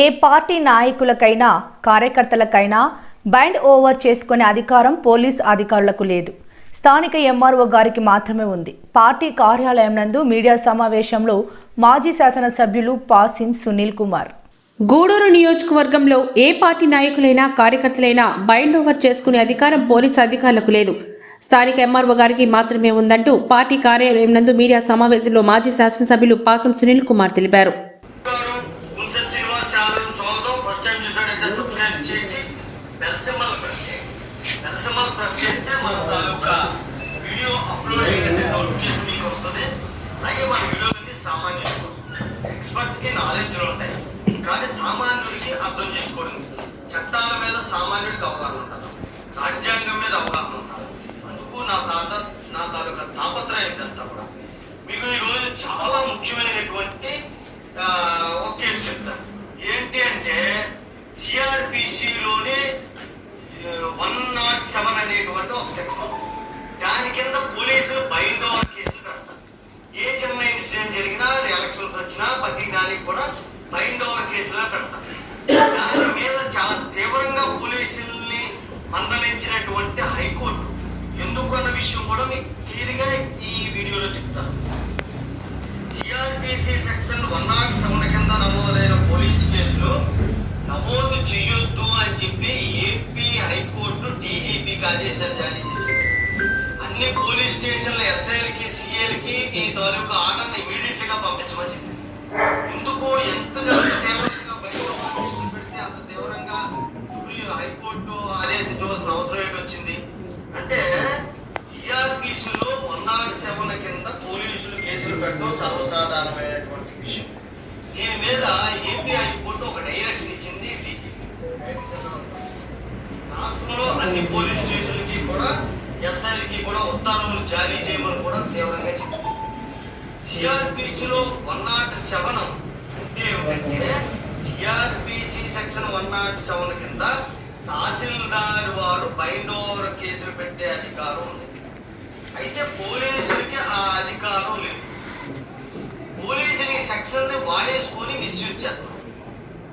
ఏ party నాయకులకైనా కార్యకర్తలకైనా bind over చేసుకునే అధికారం పోలీస్ అధికారులకు లేదు. స్థానిక ఎంఆర్ఓ గారికి మాత్రమే ఉంది. పార్టీ కార్యాలయం నందు మీడియా సమావేశంలో మాజీ శాసనసభ్యులు పాసిం సునీల్ కుమార్. గూడూరు నియోజకవర్గంలో ఏ పార్టీ నాయకులైనా కార్యకర్తలైనా బైండ్ ఓవర్ చేసుకునే అధికారం పోలీసు అధికారులకు లేదు. స్థానిక ఎంఆర్ఓ గారికి మాత్రమే ఉందంటూ పార్టీ కార్యాలయం నందు మీడియా సమావేశంలో మాజీ శాసనసభ్యులు పాసం సునీల్ కుమార్ తెలిపారు. 就是搞不？మీకు ఈ వీడియోలో చెప్తాను. CrPC section one not seven కింద నమోదైన పోలీస్ కేసులో నమోదు చేయొద్దు అని చెప్పి ఏపీ హైకోర్టు డీజీపీకి ఆదేశాలు జారీ చేసింది. అన్ని పోలీస్ స్టేషన్ల ఎస్ఐలకి సిఐలకి ఈ తాలూకు ఆర్డర్ని ఇమీడియట్గా పంపించమని చెప్పింది. ఎందుకు ఎంతగా తీవ్రంగా బయట పెడితే అంత తీవ్రంగా హైకోర్టు ఆదేశించవలసిన అవసరం ఏంటి వచ్చింది. అయితే పోలీసులకి ఆ అధికారం లేదు. పోలీసులు ఈ సెక్షన్ని వాడేసుకొని మిస్యూజ్ చేస్తున్నారు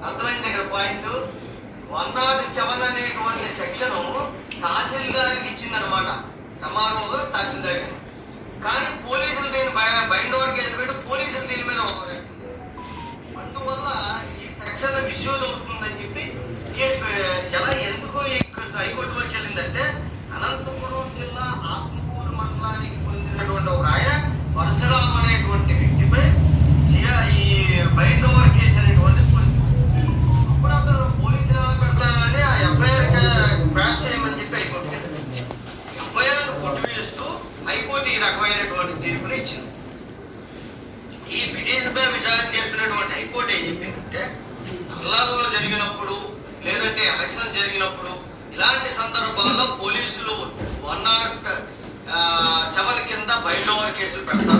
అర్థమైంది ఇక్కడ పాయింట్? వన్ నాట్ సెవెన్ అనేటువంటి సెక్షన్ తహసీల్దార్కి ఇచ్చిందనమాట ఎంఆర్ఓ తహసీల్దార్ కానీ పోలీసులు దీన్ని బై- బైండ్ ఓవర్ కేసు పోలీసులు దీని మీద ఓవరాక్షన్ అందువల్ల ఈ సెక్షన్ మిస్యూజ్ అవుతుందని చెప్పి కేసు ఎలా ఎందుకు హైకోర్టు వరకు వెళ్ళిందంటే అనంతపురం జిల్లా రకమైనటువంటి తీర్పుని ఇచ్చింది ఈ పిటిషన్పై విచారణ చేస్తున్నటువంటి హైకోర్టు ఏం చెప్పిందంటే నల్లాలలో జరిగినప్పుడు లేదంటే ఎలక్షన్ జరిగినప్పుడు ఇలాంటి సందర్భాల్లో పోలీసులు వన్ నాట్ సెవెన్ కింద బయట ఓవర్ కేసులు పెడతారు.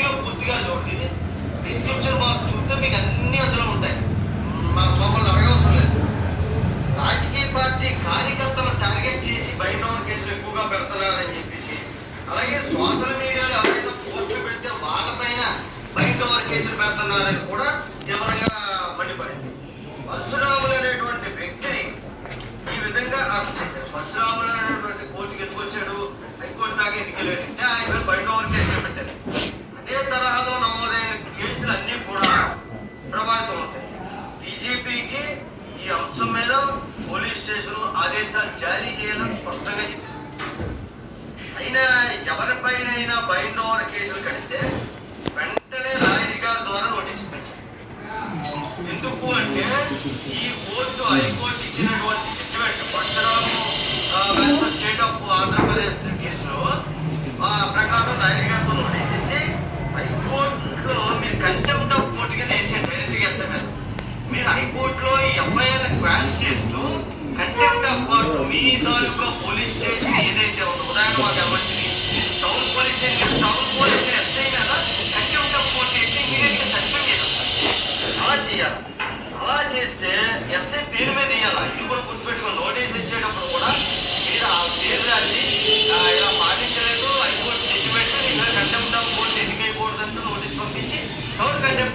వీడియో పూర్తిగా చూడండి. డిస్క్రిప్షన్ బాక్స్ చూస్తే మీకు అన్ని అందులో ఉంటాయి. మా- మమ్మల్ని అడగవసరం లేదు. రాజకీయ పార్టీ కార్యకర్తలను టార్గెట్ చేసి బయట కేసులు ఎక్కువగా పెడుతున్నారని చెప్పేసి అలాగే సోషల్ మీడియాలో ఎవరైనా పోస్టులు పెడితే వాళ్ళపైన బయట కేసులు పెడుతున్నారని కూడా తీవ్రంగా మండిపడింది. పరశురాములు అనేటువంటి వ్యక్తిని ఈ విధంగా అరెస్ట్ చేశారు. పరశురాములు అనేటువంటి కోర్టుకి ఎందుకు వచ్చాడు? హైకోర్టు దాకా ఎందుకు వెళ్ళాడు?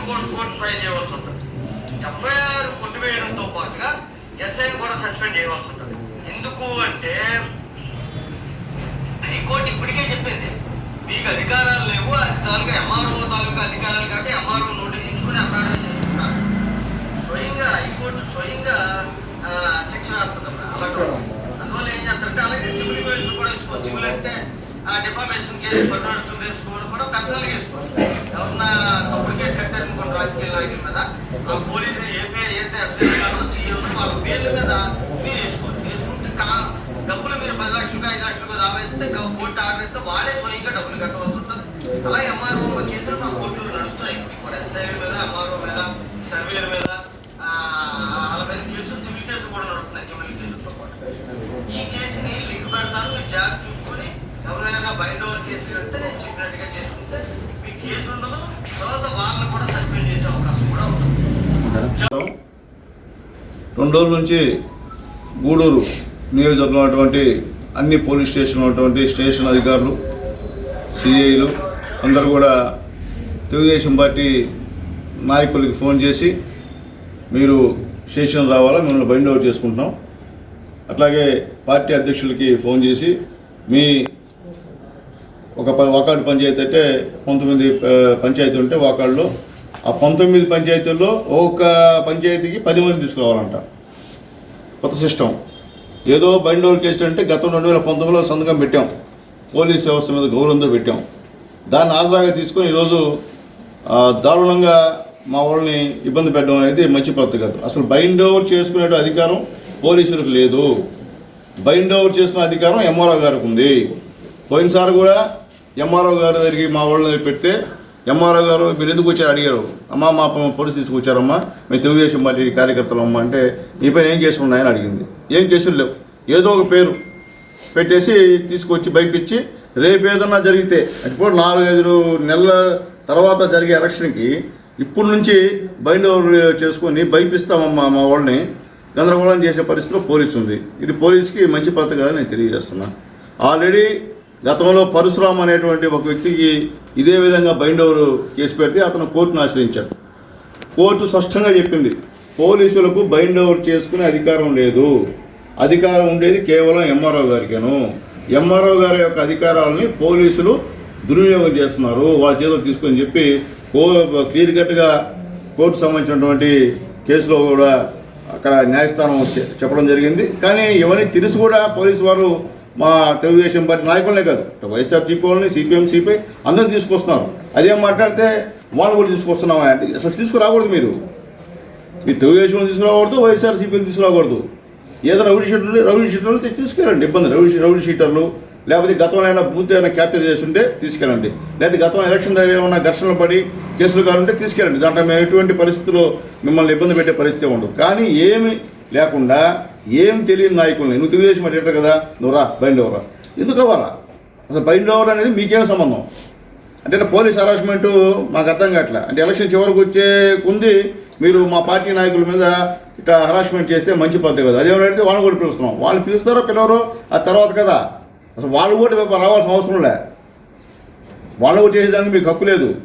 కోర్టు కోర్టు ఫైల్ చేయవలసి ఉంటుంది. ఎఫ్ఐఆర్ కొట్టివేయడంతో పాటుగా ఎస్ఐని కూడా సస్పెండ్ చేయవలసి ఉంటుంది. ఎందుకు అంటే హైకోర్టు ఇప్పటికే చెప్పింది మీకు అధికారాలు లేవు అది తాలూకా ఎంఆర్ఓ తాలూకా అధికారాలు కాబట్టి ఎంఆర్ఓ నోటీస్ ఇచ్చుకుని ఎంఆర్ఓ చేసుకుంటారు. స్వయంగా హైకోర్టు స్వయంగా శిక్షణ శిక్ష వేస్తుంది అలాగే అందువల్ల ఏం చేస్తారంటే అలాగే సివిల్ కేసులు కూడా వేసుకోవచ్చు. సివిల్ అంటే డిఫామేషన్ కేసు పర్సనల్ కేసు కూడా పర్సనల్ వేసుకోవచ్చు. ఎవరన్నా మీద ఆ పోలీసులు ఏపీ ఏదైతే ఎఫ్సీ సీఎం వాళ్ళ పేర్ల మీద మీరు వేసుకోవచ్చు. వేసుకుంటే కా- డబ్బులు మీరు పది లక్షలకు ఐదు లక్షలకు దావా కోర్టు ఆర్డర్ ఇస్తే వాళ్ళే స్వయంగా డబ్బులు కట్టవలసి ఉంటుంది. అలాగే ఎంఆర్ఓ కేసులు మా కోర్టులో నడుస్తున్నాయి. ఇప్పుడు ఎస్ఐల మీద ఎంఆర్ఓ మీద సర్వేల మీద వాళ్ళ మీద కేసులు సివిల్ కేసులు కూడా నడుస్తున్నాయి క్రిమినల్ కేసులతో పాటు. ఈ కేసుని లింక్ పెడతాను మీరు జాగ్రత్త చూసుకొని ఎవరైనా బైండ్ ఓవర్ కేసు పెడితే నేను చెప్పినట్టుగా చేసుకుంటే మీ కేసు ఉండదు. తర్వాత వాళ్ళని కూడా సస్పెండ్ చేసే అవకాశం కూడా ఉంటుంది రెండు రోజుల నుంచి గూడూరు నియోజకవర్గం ఉన్నటువంటి అన్ని పోలీస్ స్టేషన్లో ఉన్నటువంటి స్టేషన్ అధికారులు సిఐలు అందరూ కూడా తెలుగుదేశం పార్టీ నాయకులకి ఫోన్ చేసి మీరు స్టేషన్ రావాలా మిమ్మల్ని బైండ్ అవుట్ చేసుకుంటున్నాం. అట్లాగే పార్టీ అధ్యక్షులకి ఫోన్ చేసి మీ ఒక ప- వాకాడు పంచాయతీ అంటే పంతొమ్మిది పంచాయతీ ఉంటే వాకాడులో ఆ పంతొమ్మిది పంచాయతీల్లో ఒక్క పంచాయతీకి పది మంది తీసుకురావాలంట కొత్త సిస్టమ్ ఏదో బైండ్ ఓవర్ కేసు అంటే గతం రెండు వేల పంతొమ్మిదిలో సంతకం పెట్టాం. పోలీస్ వ్యవస్థ మీద గౌరవంతో పెట్టాం. దాన్ని ఆసరాగా తీసుకొని ఈరోజు దారుణంగా మా వాళ్ళని ఇబ్బంది పెట్టడం అనేది మంచి పద్ధతి కాదు. అసలు బైండ్ ఓవర్ చేసుకునే అధికారం పోలీసులకు లేదు. బైండ్ ఓవర్ చేసుకునే అధికారం ఎంఆర్ఓ గారికి ఉంది. పోయినసారి కూడా ఎంఆర్ఓ గారి దగ్గరికి మా వాళ్ళని పెడితే ఎంఆర్ఓ గారు మీరు ఎందుకు వచ్చారు? అడిగారు. అమ్మా మా పోలీసు తీసుకొచ్చారమ్మా. మేము తెలుగుదేశం పార్టీ కార్యకర్తలు అమ్మ అంటే నీ పైన ఏం కేసులు ఉన్నాయని అడిగింది. ఏం కేసులు లేవు. ఏదో ఒక పేరు పెట్టేసి తీసుకొచ్చి భయపించి రేపు ఏదన్నా జరిగితే ఇప్పుడు నాలుగైదు నెలల తర్వాత జరిగే ఎలక్షన్కి ఇప్పుడు నుంచి బైండ్ ఓవర్ చేసుకొని భయపిస్తామమ్మా మా వాళ్ళని. గందరగోళం చేసే పరిస్థితిలో పోలీసు ఉంది ఇది పోలీస్కి మంచి పద్ధతి కాదని నేను తెలియజేస్తున్నాను ఆల్రెడీ గతంలో పరశురామ్ అనేటువంటి ఒక వ్యక్తికి ఇదే విధంగా బైండ్ ఓవర్ కేసు పెడితే అతను కోర్టును ఆశ్రయించాడు. కోర్టు స్పష్టంగా చెప్పింది పోలీసులకు బైండ్ ఓవర్ చేసుకునే అధికారం లేదు. అధికారం ఉండేది కేవలం ఎంఆర్ఓ గారికేను. ఎంఆర్ఓ గారి యొక్క అధికారాలని పోలీసులు దుర్వినియోగం చేస్తున్నారు. వాళ్ళ చేతులు తీసుకొని చెప్పి కో క్లియర్ కట్గా కోర్టు సంబంధించినటువంటి కేసులో కూడా అక్కడ న్యాయస్థానం చెప్పడం జరిగింది. కానీ ఇవన్నీ తెలిసి కూడా పోలీసు వారు మా తెలుగుదేశం పార్టీ నాయకులనే కాదు. వైఎస్ఆర్సీపీ వాళ్ళని సిపిఎం సిపిఐ అందరం తీసుకొస్తున్నారు. అదేం మాట్లాడితే వాళ్ళు కూడా తీసుకొస్తున్నామా? అంటే అసలు తీసుకురాకూడదు మీరు. మీరు తెలుగుదేశం తీసుకురాకూడదు వైఎస్ఆర్సీపీని తీసుకురాకూడదు. ఏదైనా రౌడీ షీటర్లు రౌడీ షీటర్లు తీసుకెళ్ళండి. ఇబ్బంది రౌడీ రౌడీ షీటర్లు లేకపోతే గతంలో ఏమైనా బూత్ ఏమైనా క్యాప్చర్ చేస్తుంటే తీసుకెళ్ళండి. లేకపోతే గతం ఎలక్షన్ దగ్గర ఏమైనా ఘర్షణలు పడి కేసులు కావాలంటే తీసుకెళ్ళండి. దాంట్లో మేము ఎటువంటి పరిస్థితుల్లో మిమ్మల్ని ఇబ్బంది పెట్టే పరిస్థితి ఉండదు. కానీ ఏమి లేకుండా ఏం తెలియని నాయకుల్ని. నువ్వు తెలుగుదేశం అంటే కదా నువ్వు రా బైండ్ ఓవర్ ఎందుకు అవ్వాలా? అసలు బైండ్ ఓవర్ అనేది మీకేం సంబంధం? అంటే పోలీస్ హరాస్మెంట్ మాకు అర్థం కావట్లే. అంటే ఎలక్షన్ చివరికి వచ్చే కొంది మీరు మా పార్టీ నాయకుల మీద ఇట్లా హరాస్మెంట్ చేస్తే మంచి పద్ధతి కదా. అదేమని అడిగితే వాళ్ళని కూడా పిలుస్తున్నాం. వాళ్ళు పిలుస్తారో పిలవరో? ఆ తర్వాత కదా. అసలు వాళ్ళు కూడా రావాల్సిన అవసరం లే. వాళ్ళు కూడా చేసేదానికి మీకు హక్కు లేదు.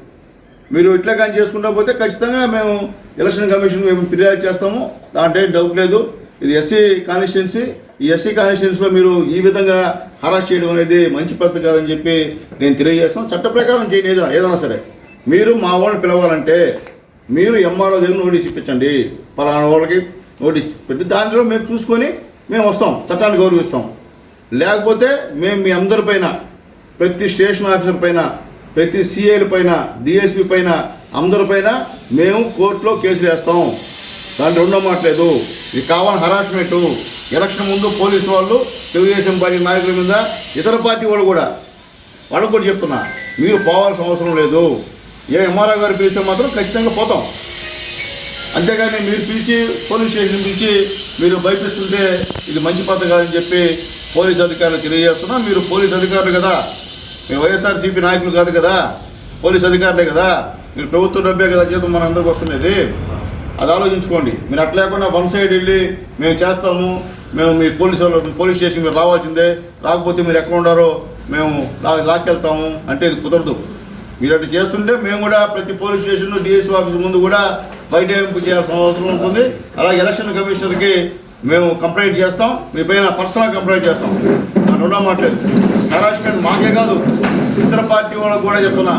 మీరు ఇట్లా కానీ చేసుకుంటా పోతే ఖచ్చితంగా మేము ఎలక్షన్ కమిషన్ మేము ఫిర్యాదు చేస్తాము. దాంట్లో ఏం డౌట్ లేదు. ఇది ఎస్సీ కాన్స్టిట్యున్సీ ఈ ఎస్సీ కాన్స్టిట్యున్సీలో మీరు ఈ విధంగా హరాస్ చేయడం అనేది మంచి పద్ధతి కాదని చెప్పి నేను తెలియజేస్తాం చట్ట ప్రకారం చేయండి. ఏదైనా ఏదైనా సరే. మీరు మా వాళ్ళని పిలవాలంటే మీరు ఎంఆర్ఓ దగ్గర నోటీస్ ఇప్పించండి. పలానా వాళ్ళకి నోటీస్ పెట్టి దాంట్లో మేము చూసుకొని మేము వస్తాం. చట్టాన్ని గౌరవిస్తాం. లేకపోతే మేము మీ అందరి పైన ప్రతి స్టేషన్ ఆఫీసర్ పైన ప్రతి సిఐల పైన డిఎస్పి పైన అందరి పైన మేము కోర్టులో కేసులు వేస్తాం. దాంట్లో రెండో మాట్లేదు ఇది కావాలని హరాస్మెంటు. ఎలక్షన్ ముందు పోలీసు వాళ్ళు తెలుగుదేశం పార్టీ నాయకుల మీద ఇతర పార్టీ వాళ్ళు కూడా వాళ్ళకు కూడా చెప్తున్నా మీరు పోవాల్సిన అవసరం లేదు. ఏ ఎంఆర్ఓ గారు పిలిస్తే మాత్రం ఖచ్చితంగా పోతాం. అంతేగాని మీరు పిలిచి పోలీస్ స్టేషన్ పిలిచి మీరు భయపిస్తుంటే ఇది మంచి పద్ధతి కాదని చెప్పి పోలీస్ అధికారులు తెలియజేస్తున్నా మీరు పోలీస్ అధికారులు కదా. మేము వైఎస్ఆర్సీపీ నాయకులు కాదు కదా పోలీస్ అధికారులే కదా మీరు ప్రభుత్వం డబ్బే కదా జీతం మన అందరికి వస్తున్నది. అది ఆలోచించుకోండి. మీరు అట్లా లేకుండా వన్ సైడ్ వెళ్ళి మేము చేస్తాము మేము మీ పోలీసు వాళ్ళు పోలీస్ స్టేషన్ మీరు రావాల్సిందే. రాకపోతే మీరు ఎక్కడ ఉండారో మేము లాక్కెళ్తాము అంటే ఇది కుదరదు. మీరు అటు చేస్తుంటే మేము కూడా ప్రతి పోలీస్ స్టేషన్ డిఎస్సీ ఆఫీస్ ముందు కూడా బయటేంపు చేయాల్సిన అవసరం ఉంటుంది. అలాగే ఎలక్షన్ కమిషనర్కి మేము కంప్లైంట్ చేస్తాం. మీ పైన పర్సనల్ కంప్లైంట్ చేస్తాం. నా రెండో మాట్లేదు హెరాస్మెంట్ మాకే కాదు. ఇతర పార్టీ వాళ్ళకు కూడా చెప్తున్నా.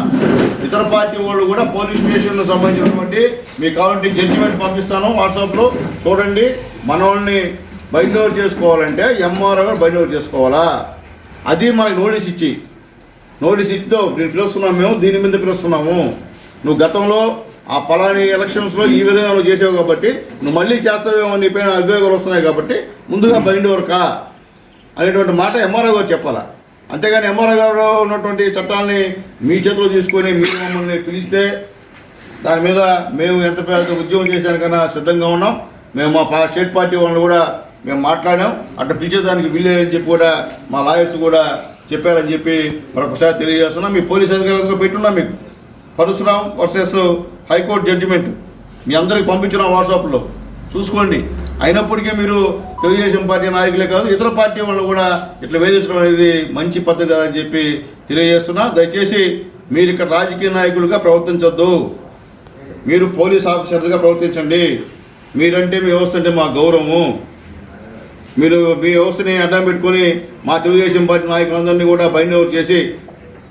ఇతర పార్టీ వాళ్ళు కూడా పోలీస్ స్టేషన్ సంబంధించినటువంటి మీ కావాలంటే జడ్జిమెంట్ పంపిస్తాను వాట్సాప్లో చూడండి మన వాళ్ళని చేసుకోవాలంటే ఎంఆర్ఓ గారు బయలుదేరు చేసుకోవాలా? అది మనకి నోటీస్ ఇచ్చి. నోటీస్ ఇచ్చితో నేను పిలుస్తున్నాం మేము దీని మీద పిలుస్తున్నాము. నువ్వు గతంలో ఆ పలాని ఎలక్షన్స్లో ఈ విధంగా నువ్వు చేసావు కాబట్టి నువ్వు మళ్ళీ చేస్తావేమో నీ పైన అభియోగాలు వస్తున్నాయి కాబట్టి ముందుగా బైండ్ ఓవర్ అనేటువంటి మాట ఎంఆర్ఓ గారు చెప్పాలా? అంతేగాని ఎంఆర్ఓ గారు ఉన్నటువంటి చట్టాలని మీ చేతిలో తీసుకొని మీరు మమ్మల్ని పిలిస్తే దాని మీద మేము ఎంత పెద్ద ఉద్యోగం చేసేదానికన్నా సిద్ధంగా ఉన్నాం. మేము మా పా- స్టేట్ పార్టీ వాళ్ళని కూడా మేము మాట్లాడాం. అట్లా పిలిచేదానికి వీలే అని చెప్పి కూడా మా లాయర్స్ కూడా చెప్పారని చెప్పి మరొకసారి తెలియజేస్తున్నాం. మీ పోలీస్ అధికారులకు పెట్టున్నాం మీకు. Parashuram versus high court judgement మీ అందరికి పంపించిన వాట్సాప్లో. చూసుకోండి. అయినప్పటికీ మీరు తెలుగుదేశం పార్టీ నాయకులే కాదు ఇతర పార్టీ వాళ్ళు కూడా ఇట్లా వేధించడం అనేది మంచి పద్ధతి కాదని చెప్పి తెలియజేస్తున్నా. దయచేసి మీరు ఇక్కడ రాజకీయ నాయకులుగా ప్రవర్తించొద్దు. మీరు పోలీస్ ఆఫీసర్గా ప్రవర్తించండి. మీరంటే మీ వ్యవస్థ అంటే మా గౌరవము. మీరు మీ వ్యవస్థని అడ్డం పెట్టుకొని మా తెలుగుదేశం పార్టీ నాయకులందరినీ కూడా బైండ్ చేసి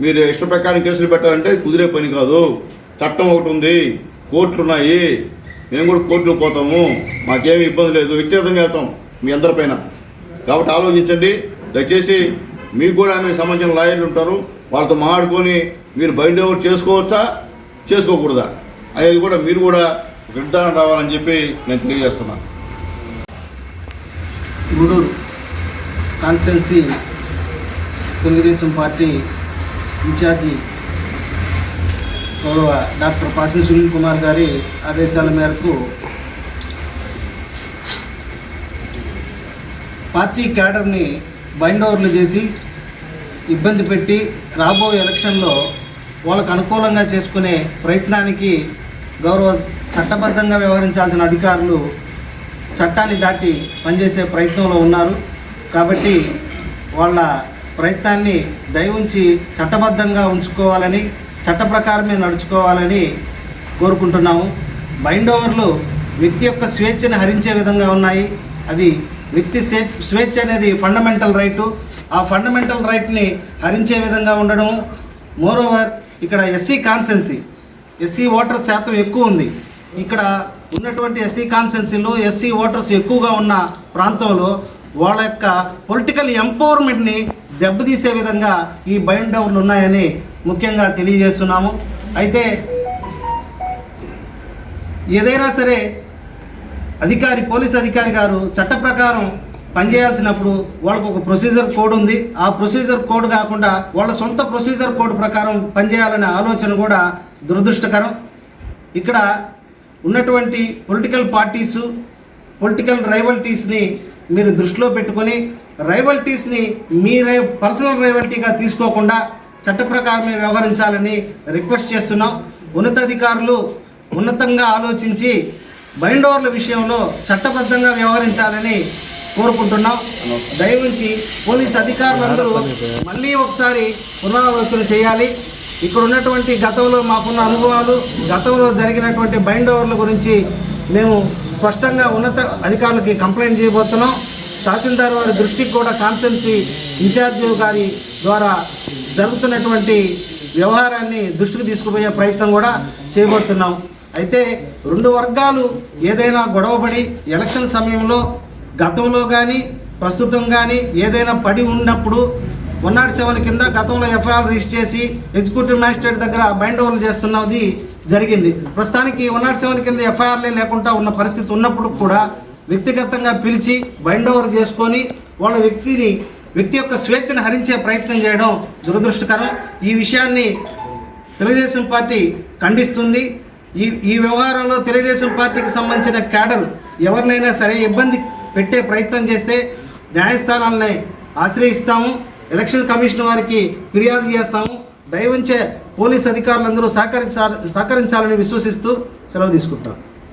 మీరు ఇష్ట ప్రకారం కేసులు పెట్టాలంటే కుదిరే పని కాదు. చట్టం ఒకటి ఉంది. కోర్టులు ఉన్నాయి. మేము కూడా కోర్టులో పోతాము. మాకేమి ఇబ్బంది లేదు. వ్యక్తిగతంగా వెళ్తాం మీ అందరిపైన కాబట్టి ఆలోచించండి. దయచేసి మీకు కూడా మీకు సంబంధించిన లాయర్లు ఉంటారు. వాళ్ళతో మాట్లాడుకొని మీరు బయట ఓవర్ చేసుకోవచ్చా? చేసుకోకూడదా? అనేది కూడా మీరు కూడా నిర్ధారణ రావాలని చెప్పి నేను తెలియజేస్తున్నాను. Gudur constituency Telugu Desam party incharge గౌరవ డాక్టర్ పాసి సునీల్ కుమార్ గారి ఆదేశాల మేరకు పార్టీ క్యాడర్ని బైండ్ ఓవర్లు చేసి ఇబ్బంది పెట్టి రాబోయే ఎలక్షన్లో వాళ్ళకు అనుకూలంగా చేసుకునే ప్రయత్నానికి గౌరవ చట్టబద్ధంగా వ్యవహరించాల్సిన అధికారులు చట్టాన్ని దాటి పనిచేసే ప్రయత్నంలో ఉన్నారు. కాబట్టి వాళ్ళ ప్రయత్నాన్ని దయవుంచి చట్టబద్ధంగా ఉంచుకోవాలని చట్ట ప్రకారమే నడుచుకోవాలని కోరుకుంటున్నాము. బైండ్ ఓవర్లు వ్యక్తి యొక్క స్వేచ్ఛను హరించే విధంగా ఉన్నాయి. అది వ్యక్తి స్వే స్వేచ్ఛ అనేది ఫండమెంటల్ రైటు ఆ ఫండమెంటల్ రైట్ని హరించే విధంగా ఉండడం మోరోవర్ ఇక్కడ ఎస్సీ కాన్సెన్సీ ఎస్సీ ఓటర్ శాతం ఎక్కువ ఉంది. ఇక్కడ ఉన్నటువంటి ఎస్సీ కాన్సెన్సీలో ఎస్సీ ఓటర్స్ ఎక్కువగా ఉన్న ప్రాంతంలో వాళ్ళ యొక్క పొలిటికల్ ఎంపవర్మెంట్ని దెబ్బతీసే విధంగా ఈ బైండ్ డౌన్లు ఉన్నాయని ముఖ్యంగా తెలియజేస్తున్నాము. అయితే ఏదైనా సరే అధికారి పోలీస్ అధికారి గారు చట్ట ప్రకారం పనిచేయాల్సినప్పుడు వాళ్ళకు ఒక ప్రొసీజర్ కోడ్ ఉంది. ఆ ప్రొసీజర్ కోడ్ కాకుండా వాళ్ళ సొంత ప్రొసీజర్ కోడ్ ప్రకారం పనిచేయాలనే ఆలోచన కూడా దురదృష్టకరం. ఇక్కడ ఉన్నటువంటి పొలిటికల్ పార్టీసు పొలిటికల్ రైవల్టీస్ని మీరు దృష్టిలో పెట్టుకొని రైవల్టీస్ని మీ రై పర్సనల్ రైవల్టీగా తీసుకోకుండా చట్ట ప్రకారమే వ్యవహరించాలని రిక్వెస్ట్ చేస్తున్నాం. ఉన్నతాధికారులు ఉన్నతంగా ఆలోచించి బైండ్ ఓవర్ల విషయంలో చట్టబద్ధంగా వ్యవహరించాలని కోరుకుంటున్నాం. దయవుంచి పోలీస్ అధికారులందరూ మళ్ళీ ఒకసారి పునరాలోచన చేయాలి. ఇక్కడ ఉన్నటువంటి గతంలో మాకున్న అనుభవాలు గతంలో జరిగినటువంటి బైండ్ ఓవర్ల గురించి మేము స్పష్టంగా ఉన్నత అధికారులకి కంప్లైంట్ చేయబోతున్నాం. తహసీల్దార్ వారి దృష్టికి కూడా కాన్స్టెన్సీ ఇన్ఛార్జ్ గారి ద్వారా జరుగుతున్నటువంటి వ్యవహారాన్ని దృష్టికి తీసుకుపోయే ప్రయత్నం కూడా చేయబోతున్నాం. అయితే రెండు వర్గాలు ఏదైనా గొడవపడి ఎలక్షన్ సమయంలో గతంలో కానీ ప్రస్తుతం కానీ ఏదైనా పడి ఉన్నప్పుడు వన్ నాట్ సెవెన్ కింద గతంలో ఎఫ్ఐఆర్ రిజిస్టర్ చేసి ఎగ్జిక్యూటివ్ మ్యాజిస్ట్రేట్ దగ్గర బైండ్ ఓవర్లు చేస్తున్నది జరిగింది. ప్రస్తుతానికి వన్ నాట్ సెవెన్ కింద ఎఫ్ఐఆర్లే లేకుండా ఉన్న పరిస్థితి ఉన్నప్పుడు కూడా వ్యక్తిగతంగా పిలిచి బైండ్ ఓవర్ చేసుకొని వాళ్ళ వ్యక్తిని వ్యక్తి యొక్క స్వేచ్ఛను హరించే ప్రయత్నం చేయడం దురదృష్టకరం. ఈ విషయాన్ని తెలుగుదేశం పార్టీ ఖండిస్తుంది. ఈ ఈ వ్యవహారంలో తెలుగుదేశం పార్టీకి సంబంధించిన క్యాడర్ ఎవరినైనా సరే ఇబ్బంది పెట్టే ప్రయత్నం చేస్తే న్యాయస్థానాలని ఆశ్రయిస్తాము. ఎలక్షన్ కమిషన్ వారికి ఫిర్యాదు చేస్తాము. దయవంచే పోలీస్ అధికారులందరూ సహకరించాలి సహకరించాలని విశ్వసిస్తూ సెలవు తీసుకుంటాం